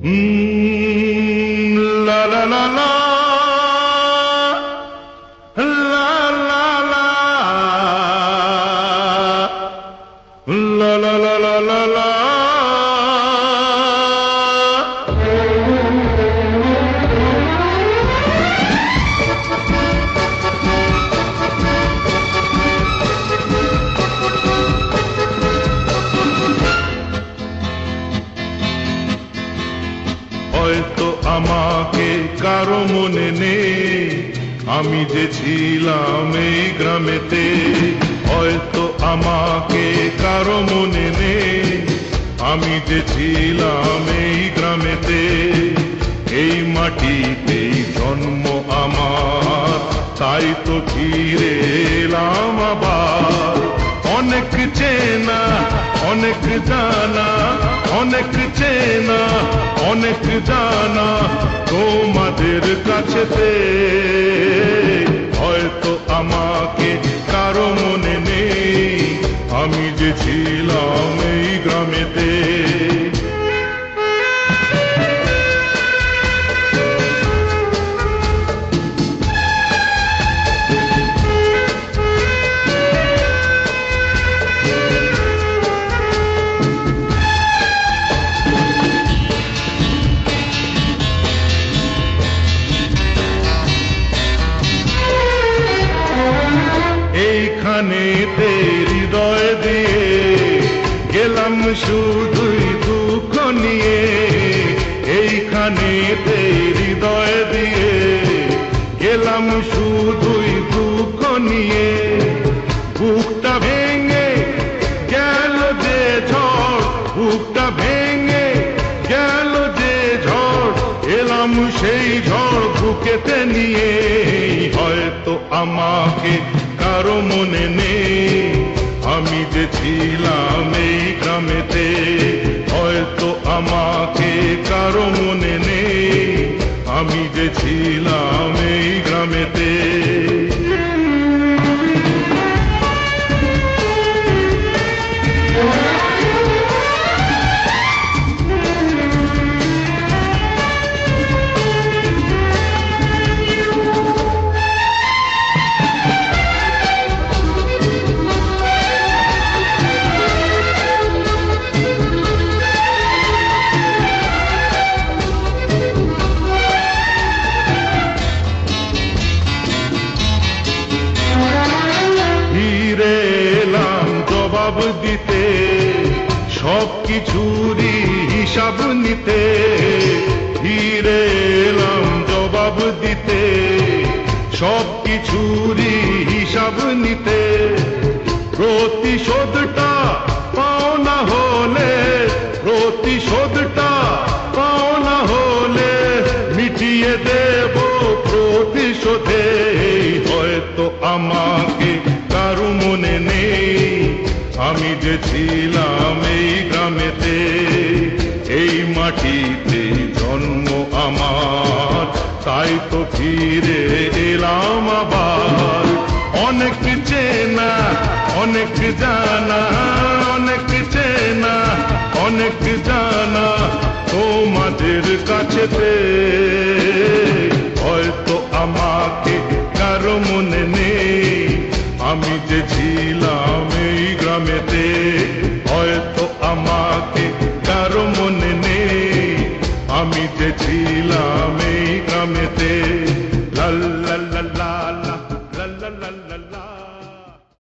Mm, la la la la. হয়তো আমাকে কারও মনে নেই। আমি যে ছিলাম এই গ্রামেতে, হয়তো আমাকে কারও মনে নেই। আমি যে ছিলাম এই গ্রামেতে, এই মাটিতেই জন্ম আমার। তাই তো ফিরে এলাম আবার। অনেক চেনা অনেক জানা, অনেক চেনা, অনেক জানা তোমাদের কাছেতে। হয়তো আমাকে কারও মনে নেই, আমি যে ছিলাম এইখানে হৃদয় দিয়ে গেলাম শুধুই দুঃখ নিয়ে। এইখানে হৃদয় দিয়ে গেলাম শুধুই দুঃখ নিয়ে। বুকটা ভেঙে গেল যে ঝড়, বুকটা ভেঙে গেল যে ঝড়, এলাম সেই ঝড় বুকেতে নিয়ে। হয়তো আমাকে কারও মনে নেই। আমি যে ছিলাম এই গ্রামেতে, হয়তো আমাকে কারও মনে নেই। আমি যে ছিলাম এই গ্রামেতে জবাব দিতে সব কিছুরই হিসাব নিতে। ফিরে এলাম জবাব দিতে সব কিছুরই হিসাব নিতে। প্রতিশোধটা পাও না হলে, প্রতিশোধটা পাও না হলে মিটিয়ে দেব প্রতিশোধে। হয়তো আমাকে আমি যে ছিলাম এই গ্রামেতে, এই মাটিতে জন্ম আমার। তাই তো ফিরে এলাম আবার। অনেক চেনা, অনেক জানা, অনেক চেনা, অনেক জানা তোমাদের কাছেতে। হয়তো আমাকে কারও মনে নেই। আমি যে ছিলাম এই গ্রামেতে, হয়তো আমাকে কারও মনে নেই। আমি যে ছিলাম এই গ্রামেতে